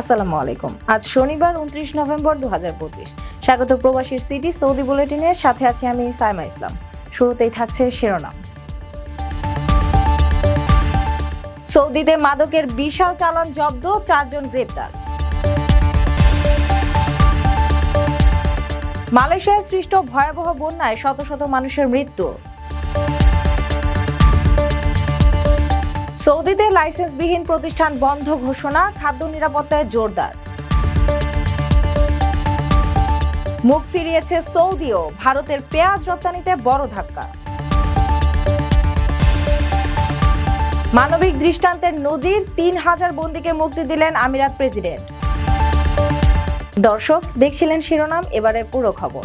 আসসালামু আলাইকুম। আজ শনিবার, উনত্রিশ নভেম্বর দু হাজার পঁচিশ। স্বাগত প্রবাসীর সিটি সৌদি বুলেটিনের সাথে আছি আমি সাইমা ইসলাম। শুরুতেই থাকছে শিরোনাম। সৌদিতে মাদকের বিশাল চালান জব্দ, চারজন গ্রেপ্তার। মালয়েশিয়ায় সৃষ্ট ভয়াবহ বন্যায় শত শত মানুষের মৃত্যু। সৌদিতে লাইসেন্সবিহীন প্রতিষ্ঠান বন্ধ ঘোষণা, খাদ্য নিরাপত্তায় জোরদার। মুখ ফিরিয়েছে সৌদিও, ভারতের পেঁয়াজ রপ্তানিতে বড় ধাক্কা। মানবিক দৃষ্টান্তের নজির, তিন হাজার বন্দীকে মুক্তি দিলেন আমিরাত প্রেসিডেন্ট। দর্শক, দেখছিলেন শিরোনাম এবারে পুরো খবর।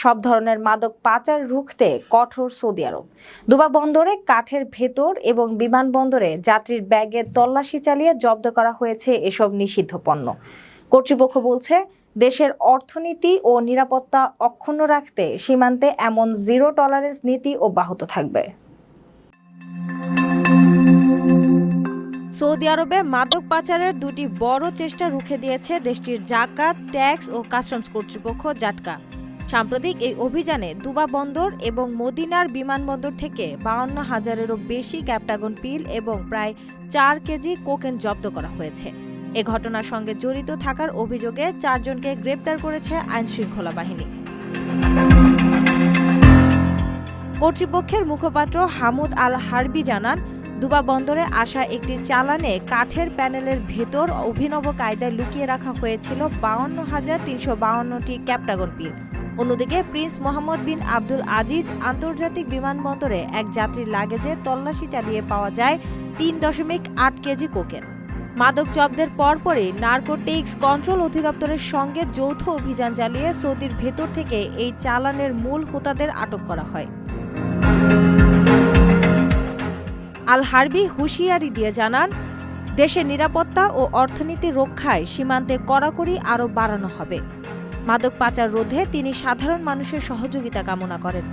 সব ধরনের মাদক পাচার রুখতে কঠোর সৌদি আরব। দুবা বন্দরে কাঠের ভেতর এবং বিমানবন্দরে যাত্রীর ব্যাগে তল্লাশি চালিয়ে জব্দ করা হয়েছে এসব নিষিদ্ধ পণ্য। কর্তৃপক্ষ বলছে, দেশের অর্থনীতি ও নিরাপত্তা অক্ষুণ্ণ রাখতে সীমান্তে এমন জিরো টলারেন্স নীতি অব্যাহত থাকবে। সৌদি আরবে মাদক পাচারের দুটি বড় চেষ্টা রুখে দিয়েছে দেশটির জাকাত, ট্যাক্স ও কাস্টমস কর্তৃপক্ষ জাটকা। সাম্প্রতিক এই অভিযানে দুবা বন্দর এবং মদিনার বিমানবন্দর থেকে বাউন্ন হাজারেরও বেশি ক্যাপটাগন পিল এবং প্রায় চার কেজি কোকেন জব্দ করা হয়েছে। এ ঘটনার সঙ্গে জড়িত থাকার অভিযোগে চারজনকে গ্রেপ্তার করেছে আইনশৃঙ্খলা বাহিনী। কর্তৃপক্ষের মুখপাত্র হামুদ আল হারবি জানান, দুবা বন্দরে আসা একটি চালানে কাঠের প্যানেলের ভেতর অভিনব কায়দায় লুকিয়ে রাখা হয়েছিল বাউন্ন হাজার তিনশো বাউন্নটি ক্যাপটাগন পিল। অন্যদিকে prince Mohammed bin Abdul Aziz আন্তর্জাতিক বিমানবন্দরে এক যাত্রীর লাগেজে তল্লাশি চালিয়ে পাওয়া যায় তিন দশমিক আট কেজি কোকেন। মাদক জব্দের পরপরই নার্কোটিক্স কন্ট্রোল অধিদপ্তরের সঙ্গে যৌথ অভিযান চালিয়ে সৌদির ভেতর থেকে এই চালানের মূল হোতাদের আটক করা হয়। আল হারবি হুঁশিয়ারি দিয়ে জানান, দেশের নিরাপত্তা ও অর্থনীতি রক্ষায় সীমান্তে কড়াকড়ি আরও বাড়ানো হবে। মাদক পাচার রোধে তিনি সাধারণ মানুষের সহযোগিতা কামনা করেন।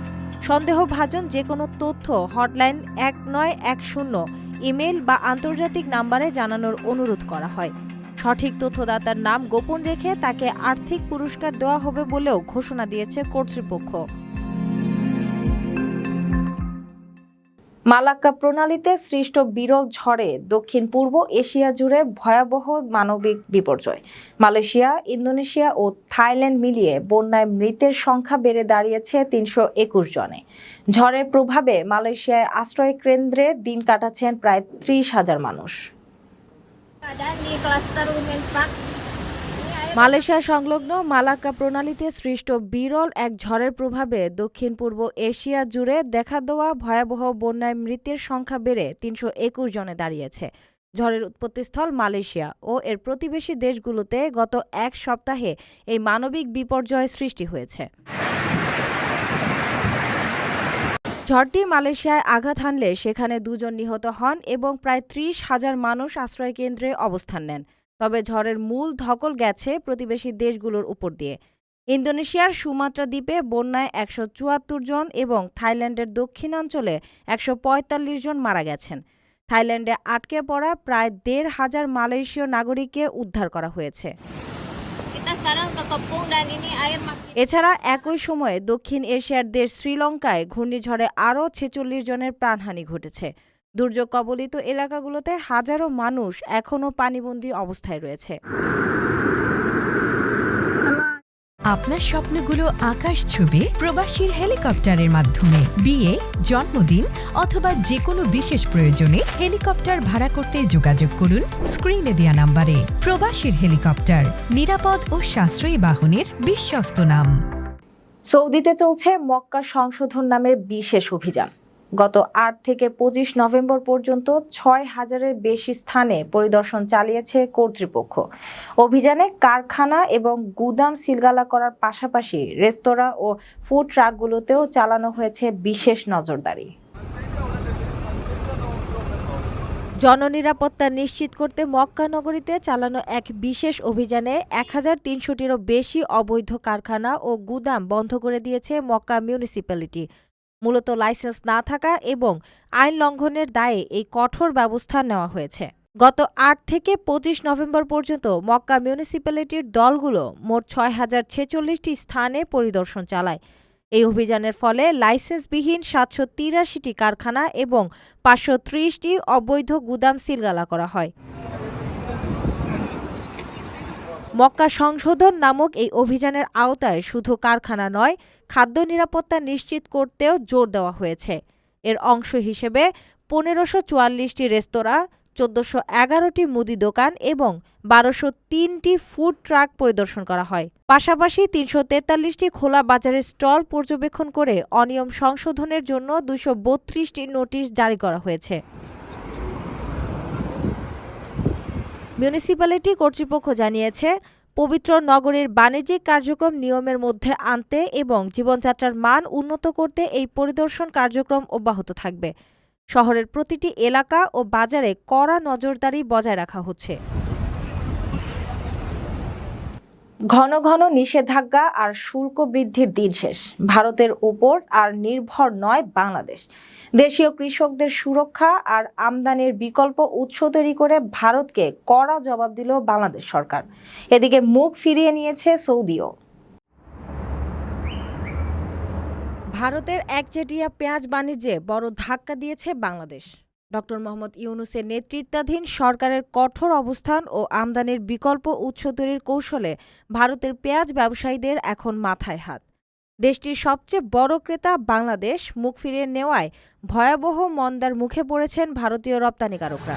সন্দেহভাজন যে কোনো তথ্য, হটলাইন এক নয় এক শূন্য ইমেল বা আন্তর্জাতিক নাম্বারে জানানোর অনুরোধ করা হয়। সঠিক তথ্যদাতার নাম গোপন রেখে তাকে আর্থিক পুরস্কার দেওয়া হবে বলেও ঘোষণা দিয়েছে কর্তৃপক্ষ। মালাক্কা প্রণালীতে সৃষ্ট বিরল ঝড়ে দক্ষিণ পূর্ব এশিয়া জুড়ে ভয়াবহ মানবিক বিপর্যয়। মালয়েশিয়া, ইন্দোনেশিয়া ও থাইল্যান্ড মিলিয়ে বন্যায় মৃতের সংখ্যা বেড়ে দাঁড়িয়েছে তিনশো একুশ জনে। ঝড়ের প্রভাবে মালয়েশিয়ায় আশ্রয় কেন্দ্রে দিন কাটাচ্ছেন প্রায় ত্রিশ হাজার মানুষ। মালয়েশিয়া সংলগ্ন মালাক্কা প্রণালীতে সৃষ্ট বিরল এক ঝড়ের প্রভাবে দক্ষিণ পূর্ব এশিয়া জুড়ে দেখা দেওয়া ভয়াবহ বন্যায় মৃতের সংখ্যা বেড়ে তিনশো একুশ জনে দাঁড়িয়েছে। ঝড়ের উৎপত্তিস্থল মালয়েশিয়া ও এর প্রতিবেশী দেশগুলোতে গত এক সপ্তাহে এই মানবিক বিপর্যয় সৃষ্টি হয়েছে। ঝড়টি মালয়েশিয়ায় আঘাত হানলে সেখানে দুজন নিহত হন এবং প্রায় ত্রিশ হাজার মানুষ আশ্রয়কেন্দ্রে অবস্থান নেন। তবে ঝড়ের মূল ধকল গেছে প্রতিবেশী দেশগুলোর উপর দিয়ে। ইন্দোনেশিয়ার সুমাত্রা দ্বীপে বন্যায় একশো চুয়াত্তর জন এবং থাইল্যান্ডের দক্ষিণাঞ্চলে একশো পঁয়তাল্লিশ জন মারা গেছেন। থাইল্যান্ডে আটকে পড়া প্রায় দেড় হাজার মালয়েশীয় নাগরিককে উদ্ধার করা হয়েছে। এছাড়া একই সময়ে দক্ষিণ এশিয়ার দেশ শ্রীলঙ্কায় ঘূর্ণিঝড়ে আরও ছেচল্লিশ জনের প্রাণহানি ঘটেছে। দুর্যোগ কবলিত এলাকাগুলোতে হাজারো মানুষ এখনও পানিবন্দী অবস্থায় রয়েছে। আপনার স্বপ্নগুলো আকাশ ছুবে প্রবাসীর হেলিকপ্টারের মাধ্যমে। বিয়ে জন্মদিন অথবা যে কোনো বিশেষ প্রয়োজনে হেলিকপ্টার ভাড়া করতে যোগাযোগ করুন স্ক্রিনে দেয়া নাম্বারে। প্রবাসীর হেলিকপ্টার নিরাপদ ও সাশ্রয়ী বাহনের বিশ্বস্ত নাম। সৌদিতে চলছে মক্কা সংশোধন নামের বিশেষ অভিযান। গত আট থেকে পঁচিশ নভেম্বর পর্যন্ত ছয় হাজারের বেশি স্থানে পরিদর্শন চালিয়েছে কর্তৃপক্ষ। অভিযানে কারখানা এবং গুদাম সিলগালা করার পাশাপাশি রেস্তোরাঁ ও ফুড ট্রাকগুলোতেও চালানো হয়েছে বিশেষ নজরদারি। জননিরাপত্তা নিশ্চিত করতে মক্কা নগরীতে চালানো এক বিশেষ অভিযানে এক হাজার তিনশোটিরও বেশি অবৈধ কারখানা ও গুদাম বন্ধ করে দিয়েছে মক্কা মিউনিসিপ্যালিটি। মূলত লাইসেন্স না থাকা এবং আইন লঙ্ঘনের দায়ে এই কঠোর ব্যবস্থা নেওয়া হয়েছে। গত আট থেকে পঁচিশ নভেম্বর পর্যন্ত মক্কা মিউনিসিপ্যালিটির দলগুলো মোট ছয় হাজার ছেচল্লিশটি স্থানে পরিদর্শন চালায়। এই অভিযানের ফলে লাইসেন্সবিহীন সাতশো তিরাশিটি কারখানা এবং পাঁচশো ত্রিশটি অবৈধ গুদাম সিলগালা করা হয়। মক্কা সংশোধন নামক এই অভিযানের আওতায় শুধু কারখানা নয়, খাদ্য নিরাপত্তা নিশ্চিত করতেও জোর দেওয়া হয়েছে। এর অংশ হিসেবে পনেরোশো চুয়াল্লিশটি রেস্তোরাঁ, চোদ্দশো এগারোটি মুদি দোকান এবং বারোশো তিনটি ফুড ট্রাক পরিদর্শন করা হয়। পাশাপাশি তিনশো তেতাল্লিশটি খোলা বাজারের স্টল পর্যবেক্ষণ করে অনিয়ম সংশোধনের জন্য দুশো বত্রিশটি নোটিশ জারি করা হয়েছে। মিউনিসিপ্যালিটি কর্তৃপক্ষ জানিয়েছে, পবিত্র নগরীর বাণিজ্যিক কার্যক্রম নিয়মের মধ্যে আনতে এবং জীবনযাত্রার মান উন্নত করতে এই পরিদর্শন কার্যক্রম অব্যাহত থাকবে। শহরের প্রতিটি এলাকা ও বাজারে কড়া নজরদারি বজায় রাখা হচ্ছে। ঘন ঘন নিষেধাজ্ঞা আর শুল্ক বৃদ্ধির দিন শেষ। ভারতের ওপর আর নির্ভর নয় বাংলাদেশ। দেশীয় কৃষকদের সুরক্ষা আর আমদানির বিকল্প উৎস তৈরি করে ভারতকে কড়া জবাব দিল বাংলাদেশ সরকার। এদিকে মুখ ফিরিয়ে নিয়েছে সৌদিও। ভারতের একচেটিয়া পেঁয়াজ বাণিজ্যে বড় ধাক্কা দিয়েছে বাংলাদেশ। ডক্টর মোহাম্মদ ইউনুসের নেতৃত্বাধীন সরকারের কঠোর অবস্থান ও আমদানির বিকল্প উৎস তৈরির কৌশলে ভারতের পেঁয়াজ ব্যবসায়ীদের এখন মাথায় হাত। দেশটির সবচেয়ে বড় ক্রেতা বাংলাদেশ, মুখ ফিরিয়ে নেওয়ায় ভয়াবহ মন্দার মুখে পড়েছেন ভারতীয় রপ্তানিকারকরা।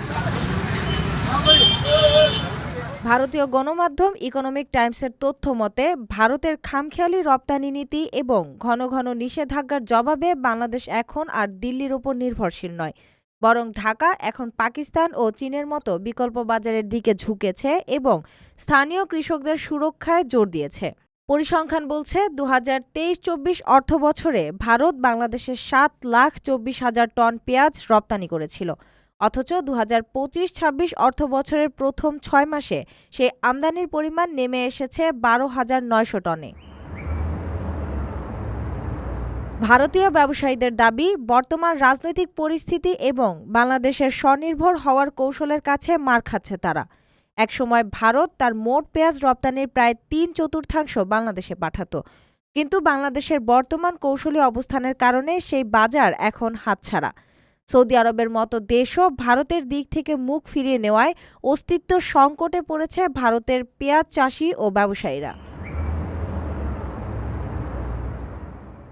ভারতীয় গণমাধ্যম ইকোনমিক টাইমসের তথ্য মতে, ভারতের খামখেয়ালি রপ্তানি নীতি এবং ঘন ঘন নিষেধাজ্ঞার জবাবে বাংলাদেশ এখন আর দিল্লির ওপর নির্ভরশীল নয়। বরং ঢাকা এখন পাকিস্তান ও চীনের মতো বিকল্প বাজারের দিকে ঝুঁকেছে এবং স্থানীয় কৃষকদের সুরক্ষায় জোর দিয়েছে। পরিসংখ্যান বলছে দু হাজার তেইশ চব্বিশ অর্থ বছরে ভারত বাংলাদেশের সাত লাখ চব্বিশ হাজার টন পেঁয়াজ রপ্তানি করেছিল। অথচ দু হাজার পঁচিশ ছাব্বিশ অর্থ বছরের প্রথম ছয় মাসে সেই আমদানির পরিমাণ নেমে এসেছে বারো হাজার নয়শো টনে। ভারতীয় ব্যবসায়ীদের দাবি, বর্তমান রাজনৈতিক পরিস্থিতি এবং বাংলাদেশের স্বনির্ভর হওয়ার কৌশলের কাছে মার খাচ্ছে তারা। একসময় ভারত তার মোট পেঁয়াজ রপ্তানির প্রায় তিন চতুর্থাংশ বাংলাদেশে পাঠাতো। কিন্তু বাংলাদেশের বর্তমান কৌশলী অবস্থানের কারণে সেই বাজার এখন হাতছাড়া। সৌদি আরবের মতো দেশও ভারতের দিক থেকে মুখ ফিরিয়ে নেওয়ায় অস্তিত্ব সংকটে পড়েছে ভারতের পেঁয়াজ চাষি ও ব্যবসায়ীরা।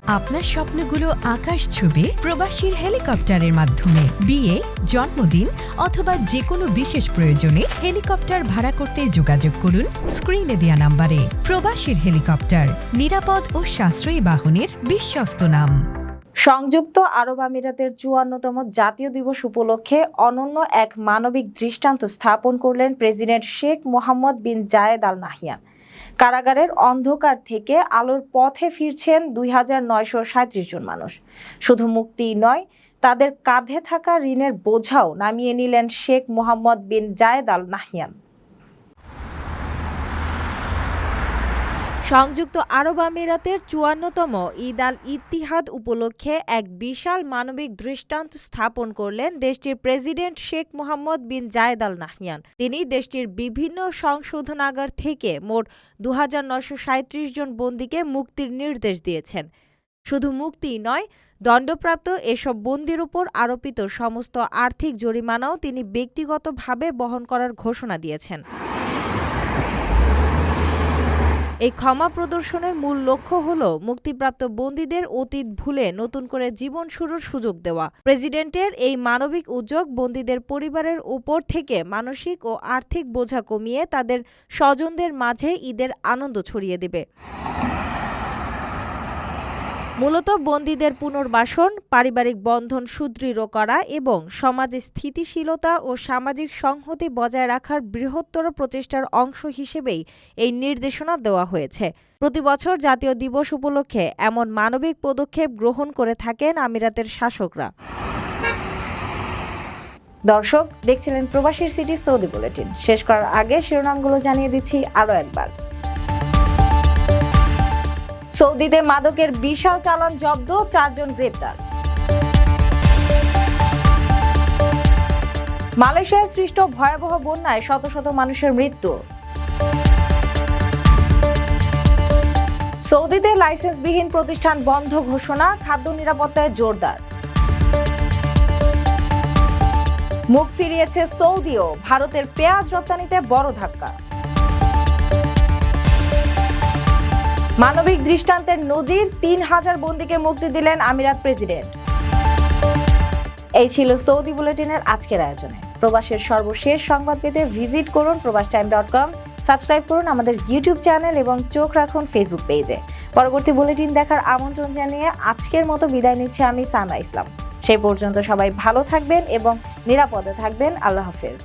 আপনার স্বপ্নগুলো আকাশ ছুবে প্রবাসীর হেলিকপ্টারের মাধ্যমে। বিয়ে, জন্মদিন অথবা যে কোনো বিশেষ প্রয়োজনে হেলিকপ্টার ভাড়া করতে যোগাযোগ করুন স্ক্রিনে দেয়া নাম্বারে। প্রবাসীর হেলিকপ্টার, নিরাপদ ও সাশ্রয়ী বাহনের বিশ্বস্ত নাম। সংযুক্ত আরব আমিরাতের চুয়ান্নতম জাতীয় দিবস উপলক্ষে অনন্য এক মানবিক দৃষ্টান্ত স্থাপন করলেন president Sheikh Mohamed bin Zayed Al Nahyan কারাগারের অন্ধকার থেকে আলোর পথে ফিরছেন দুই হাজার নয়শো সাঁত্রিশ জন মানুষ। শুধু মুক্তিই নয়, তাদের কাঁধে থাকা ঋণের বোঝাও নামিয়ে নিলেন Sheikh Mohammad bin Zayed Al Nahiyan সংযুক্ত আরব আমিরাতের চুয়ান্নতম ঈদ আল ইতিহাদ উপলক্ষে এক বিশাল মানবিক দৃষ্টান্ত স্থাপন করলেন দেশটির president Sheikh Mohamed bin Zayed Al Nahyan. তিনি দেশটির বিভিন্ন সংশোধনাগার থেকে মোট দু জন বন্দীকে মুক্তির নির্দেশ দিয়েছেন। শুধু মুক্তিই নয়, দণ্ডপ্রাপ্ত এসব বন্দির উপর আরোপিত সমস্ত আর্থিক জরিমানাও তিনি ব্যক্তিগতভাবে বহন করার ঘোষণা দিয়েছেন। এই ক্ষমা প্রদর্শনের মূল লক্ষ্য হল মুক্তিপ্রাপ্ত বন্দীদের অতীত ভুলে নতুন করে জীবন শুরুর সুযোগ দেওয়া। প্রেসিডেন্টের এই মানবিক উদ্যোগ বন্দীদের পরিবারের উপর থেকে মানসিক ও আর্থিক বোঝা কমিয়ে তাদের স্বজনদের মাঝে ঈদের আনন্দ ছড়িয়ে দেবে। মূলত বন্দীদের পুনর্বাসন, পারিবারিক বন্ধন সুদৃঢ় করা এবং সমাজে স্থিতিশীলতা ও সামাজিক সংহতি বজায় রাখার বৃহত্তর প্রচেষ্টার অংশ হিসেবেই এই নির্দেশনা দেওয়া হয়েছে। প্রতি বছর জাতীয় দিবস উপলক্ষে এমন মানবিক পদক্ষেপ গ্রহণ করে থাকেন আমিরাতের শাসকরা। দর্শক, দেখছিলেন প্রবাসীর সিটি সৌদি বুলেটিন। শেষ করার আগে শিরোনামগুলো জানিয়ে দিচ্ছি আরও একবার। সৌদিতে মাদকের বিশাল চালান জব্দ, চারজন গ্রেপ্তার। মালয়েশিয়ায় সৃষ্ট ভয়াবহ বন্যায় শত শত মানুষের মৃত্যু। সৌদিতে লাইসেন্সবিহীন প্রতিষ্ঠান বন্ধ ঘোষণা, খাদ্য নিরাপত্তায় জোরদার। মুখ ফিরিয়েছে সৌদিও, ভারতের পেঁয়াজ রপ্তানিতে বড় ধাক্কা। মানবিক দৃষ্টান্তের নজির তিন হাজার বন্দীকে মুক্তি দিলেন আমিরাত প্রেসিডেন্ট। এই ছিল সৌদি বুলেটিনের আজকের আয়োজনে। প্রবাসের সর্বশেষ সংবাদ পেতে ভিজিট করুন প্রবাস টাইম ডট কম, সাবস্ক্রাইব করুন আমাদের ইউটিউব চ্যানেল এবং চোখ রাখুন ফেসবুক পেজে। পরবর্তী বুলেটিন দেখার আমন্ত্রণ জানিয়ে আজকের মতো বিদায় নিচ্ছি আমি সানা ইসলাম। সেই পর্যন্ত সবাই ভালো থাকবেন এবং নিরাপদে থাকবেন। আল্লাহ হাফেজ।